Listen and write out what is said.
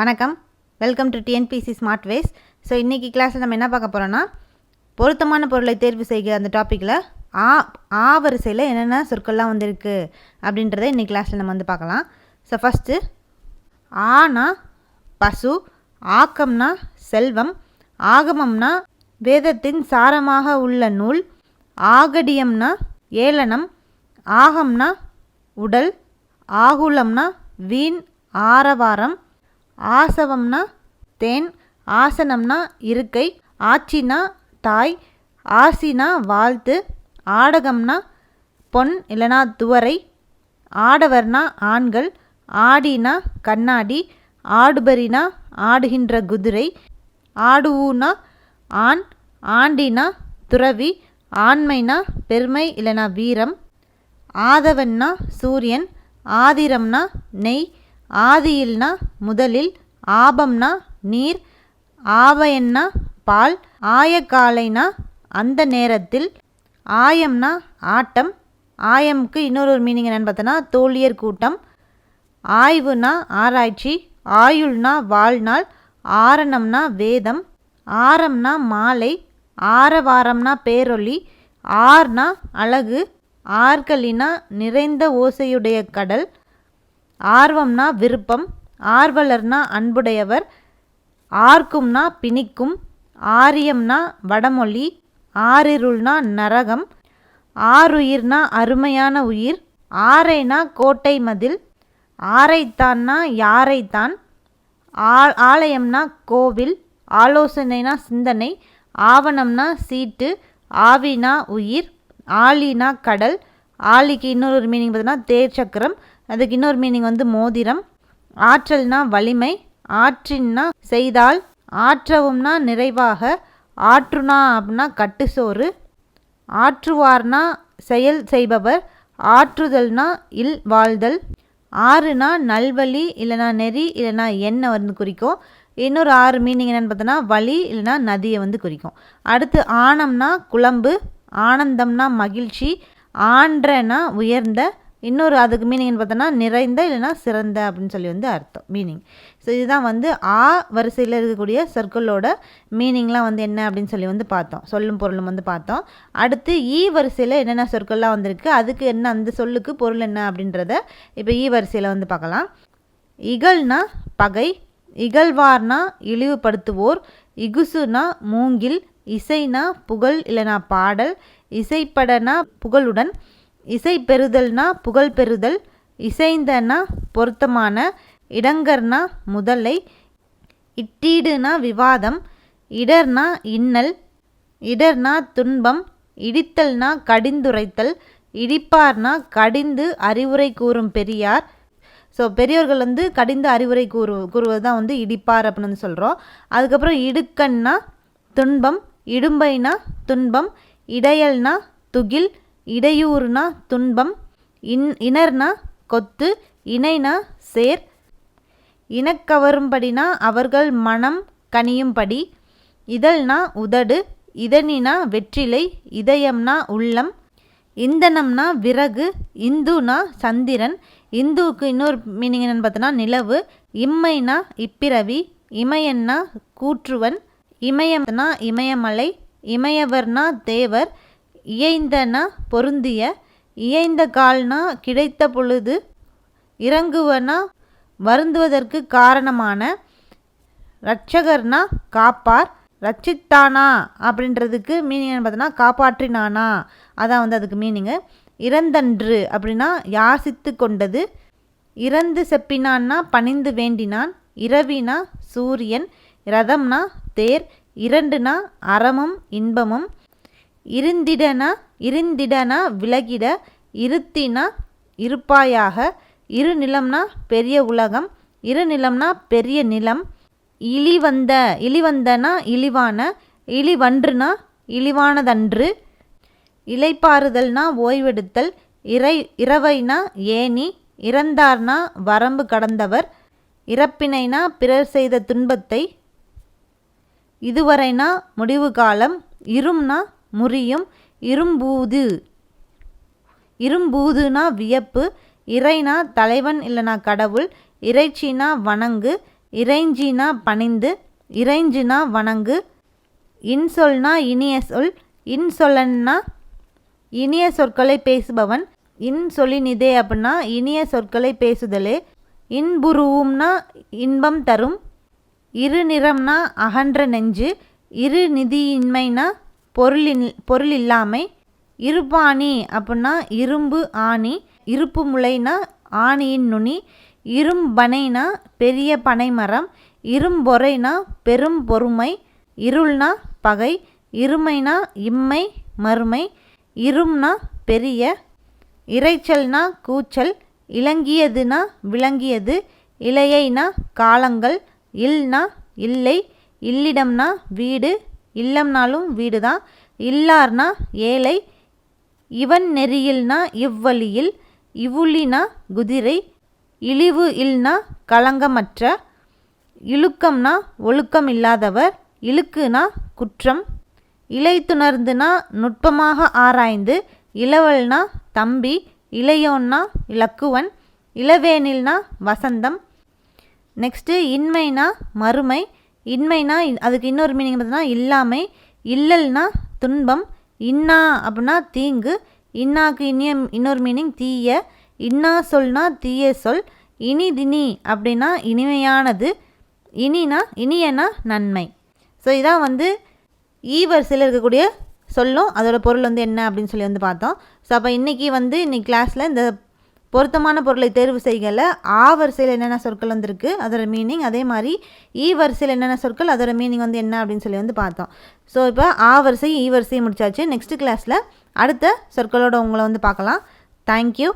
வணக்கம். Welcome to TNPSC smart ways so இன்றைக்கி கிளாஸில் நம்ம என்ன பார்க்க போகிறோன்னா பொருத்தமான பொருளை தேர்வு செய்க அந்த டாப்பிக்கில் ஆ ஆ வரிசையில் என்னென்ன சொற்கள்லாம் வந்திருக்கு அப்படின்றத இன்றைக்கி கிளாஸில் நம்ம வந்து பார்க்கலாம். ஸோ ஃபஸ்ட்டு ஆனா பசு ஆக்கம்னா செல்வம் ஆகமம்னா வேதத்தின் சாரமாக உள்ள நூல் ஆகடியம்னா ஏளனம் ஆகம்னா உடல் ஆகுலம்னா வீண் ஆரவாரம் ஆசவம்னா தேன் ஆசனம்னா இருக்கை ஆச்சினா தாய் ஆசினா வாழ்த்து ஆடகம்னா பொன் இல்லைனா துவரை ஆடவர்னா ஆண்கள் ஆடினா கண்ணாடி ஆடுபரினா ஆடுகின்ற குதிரை ஆடுவுனா ஆண் ஆண்டினா துறவி ஆண்மைனா பெருமை இல்லைனா வீரம் ஆதவன்னா சூரியன் ஆதிரம்னா நெய் ஆதியில்னா முதலில் ஆபம்னா நீர் ஆவயன்னா பால் ஆயக்காலைனா அந்த நேரத்தில் ஆயம்னா ஆட்டம் ஆயம்க்கு இன்னொரு ஒரு மீனிங் என்னென்னு பார்த்தோன்னா தோழியர் கூட்டம் ஆய்வுனா ஆராய்ச்சி ஆயுள்னா வாழ்நாள் ஆரணம்னா வேதம் ஆரம்னா மாலை ஆரவாரம்னா பேரொளி ஆர்னா அழகு ஆர்கலினா நிறைந்த ஓசையுடைய கடல் ஆர்வம்னா விருப்பம் ஆர்வலர்னா அன்புடையவர் ஆர்க்கும்னா பிணிக்கும் ஆரியம்னா வடமொழி ஆறிருள்னா நரகம் ஆறுயிர்னா அருமையான உயிர் ஆரைனா கோட்டை மதில் ஆரைத்தான்னா யாரைத்தான் ஆ ஆலயம்னா கோவில் ஆலோசனைனா சிந்தனை ஆவணம்னா சீட்டு ஆவினா உயிர் ஆலினா கடல் ஆலிக்கு இன்னொரு மீனிங் பார்த்தீங்கன்னா தேர் சக்கரம் அதுக்கு இன்னொரு மீனிங் வந்து மோதிரம். ஆற்றல்னா வலிமை ஆற்றின்னா செய்தால் ஆற்றவும்னா நிறைவாக ஆற்றுனா அப்படின்னா கட்டுசோறு ஆற்றுவார்னா செயல் செய்பவர் ஆற்றுதல்னா இல் வாழ்தல் ஆறுனா நல்வழி இல்லைனா நெறி இல்லைனா எண்ணெய் வந்து குறிக்கும். இன்னொரு ஆறு மீனிங் என்னென்னு பார்த்தோன்னா வழி இல்லைனா நதியை வந்து குறிக்கும். அடுத்து ஆணம்னா குழம்பு ஆனந்தம்னா மகிழ்ச்சி ஆன்றனா உயர்ந்த இன்னொரு அதுக்கு மீனிங்னு பார்த்தோன்னா நிறைந்த இல்லைனா சிறந்த அப்படின்னு சொல்லி வந்து அர்த்தம் மீனிங் ஸோ இதுதான் வந்து ஆ வரிசையில் இருக்கக்கூடிய சொற்களோட மீனிங்லாம் வந்து என்ன அப்படின்னு சொல்லி வந்து பார்த்தோம். சொல்லும் பொருளும் வந்து பார்த்தோம். அடுத்து ஈ வரிசையில் என்னென்ன சொற்கள்லாம் வந்திருக்கு அதுக்கு என்ன அந்த சொல்லுக்கு பொருள் என்ன அப்படின்றத இப்போ ஈ வரிசையில் வந்து பார்க்கலாம். இகழ்னா பகை இகழ்வார்னா இழிவுபடுத்துவோர் இகுசுனா மூங்கில் இசைனா புகழ் இல்லைனா பாடல் இசைப்படனா புகழுடன் இசை பெறுதல்னா புகழ் பெறுதல் இசைந்தனா பொருத்தமான இடங்கர்னா முதலை இட்டீடுனா விவாதம் இடர்னா இன்னல் இடர்னா துன்பம் இடித்தல்னா கடிந்துரைத்தல் இடிப்பார்னா கடிந்து அறிவுரை கூறும் பெரியார். ஸோ பெரியோர்கள் வந்து கடிந்து அறிவுரை கூறு கூறுவது தான் வந்து இடிப்பார் அப்படின்னு வந்து சொல்கிறோம் அதுக்கப்புறம் இடுக்கன்னா துன்பம் இடும்பைனா துன்பம் இடையல்னா துகில் இடையூறுனா துன்பம் இன் இணர்னா கொத்து இணைனா சேர். இனக்கவரும்படினா அவர்கள் மனம் கனியும்படி இதழ்னா உதடு இதனினா வெற்றிலை இதயம்னா உள்ளம். இந்தனம்னா விறகு இந்துனா சந்திரன். இந்துவுக்கு இன்னொரு மீனிங் என்னென்னு பார்த்தோன்னா நிலவு. இம்மைனா இப்பிறவி இமயன்னா கூற்றுவன். இமயம்னா இமயமலை இமயவர்னா தேவர். இயைந்தனா பொருந்திய இயைந்த கால்னா கிடைத்த பொழுது இறங்குவனா வருந்துவதற்கு காரணமான ரட்சகர்னா காப்பார். ரட்சித்தானா அப்படின்றதுக்கு மீனிங் என்ன பார்த்தோன்னா காப்பாற்றினானா. அதான் வந்து அதுக்கு மீனிங்கு இறந்தன்று அப்படின்னா யாசித்து கொண்டது? இறந்து செப்பினான்னா பணிந்து வேண்டினான். இரவினா சூரியன் ரதம்னா தேர் இரண்டுனா அறமும் இன்பமும் இருந்திடனா இருந்திடனா விலகிட இருத்தினா இருப்பாயாக இரு நிலம்னா பெரிய உலகம் இரு நிலம்னா பெரிய நிலம். இழிவந்த இழிவந்தனா இழிவான இழிவன்றுனா இழிவானதன்று. இலைப்பாறுதல்னா ஓய்வெடுத்தல் இறை இரவைனா ஏணி இறந்தார்னா வரம்பு கடந்தவர் இறப்பினைனா பிறர் செய்த துன்பத்தை. இதுவரைனா முடிவு காலம் இரும்னா முறியும் இரும்பூது. இரும்பூதுனா வியப்பு இறைனா தலைவன் இல்லைனா கடவுள் இறைச்சினா வணங்கு இறைஞ்சினா பணிந்து இறைஞ்சுனா வணங்கு. இன்சொல்னா இனிய சொல் இன்சொல்லன்னா இனிய சொற்களை பேசுபவன். இன் சொல்லினிதே அப்படின்னா இனிய சொற்களை பேசுதலே. இன்புருவும்னா இன்பம் தரும். இரு நிறம்னா அகன்ற நெஞ்சு இரு நிதியின்மைனா பொருளின் பொருள் இல்லாமை இருப்பாணி அப்படின்னா இரும்பு ஆணி இருப்பு முளைனா ஆணியின் நுனி இரும்பனைனா பெரிய பனைமரம் இரும்பொறைனா பெரும் பொறுமை இருள்னா பகை இருமைனா இம்மை மறுமை இரும்னா பெரிய இறைச்சல்னா கூச்சல் இலங்கியதுனா விளங்கியது இலையைனா காலங்கள் இல்னா இல்லை இல்லிடம்னா வீடு இல்லம்னாலும் வீடு தான் இல்லார்னா ஏழை இவன் நெறியில்னா இவ்வழியில் இவ்வுளினா குதிரை இழிவு இல்னா களங்கமற்ற இழுக்கம்னா ஒழுக்கம் இல்லாதவர் இழுக்குனா குற்றம் இலைத்துணர்ந்துனா நுட்பமாக ஆராய்ந்து இளவல்னா தம்பி இளையோன்னா இலக்குவன் இளவேனில்னா வசந்தம் நெக்ஸ்ட்டு இன்மைனா மறுமை இன்மைனா அதுக்கு இன்னொரு மீனிங் பார்த்தீங்கன்னா இல்லாமை இல்லல்னா துன்பம் இன்னா அப்படின்னா தீங்கு இன்னாக்கு இனிய இன்னொரு மீனிங் தீய இன்னா சொல்னா தீய சொல் இனி தினி அப்படின்னா இனிமையானது இனினா இனியனா நன்மை. ஸோ இதான் வந்து e ஈ வரிசையில் இருக்கக்கூடிய சொல்லும் அதோட பொருள் வந்து என்ன அப்படின்னு சொல்லி வந்து பார்த்தோம். ஸோ அப்போ இன்றைக்கி வந்து இன்றைக்கி கிளாஸில் இந்த பொருத்தமான பொருளை தேர்வு செய்கல ஆ வரிசையில் என்னென்ன சொற்கள் வந்திருக்கு அதோட மீனிங் அதே மாதிரி ஈ வரிசையில் என்னென்ன சொற்கள் அதோட மீனிங் வந்து என்ன அப்படின்னு சொல்லி வந்து பார்த்தோம். ஸோ இப்போ ஆ வரிசை ஈ வரிசையும் முடிச்சாச்சு. நெக்ஸ்ட் கிளாஸில் அடுத்த சொற்களோட உங்களை வந்து பார்க்கலாம். தேங்க்யூ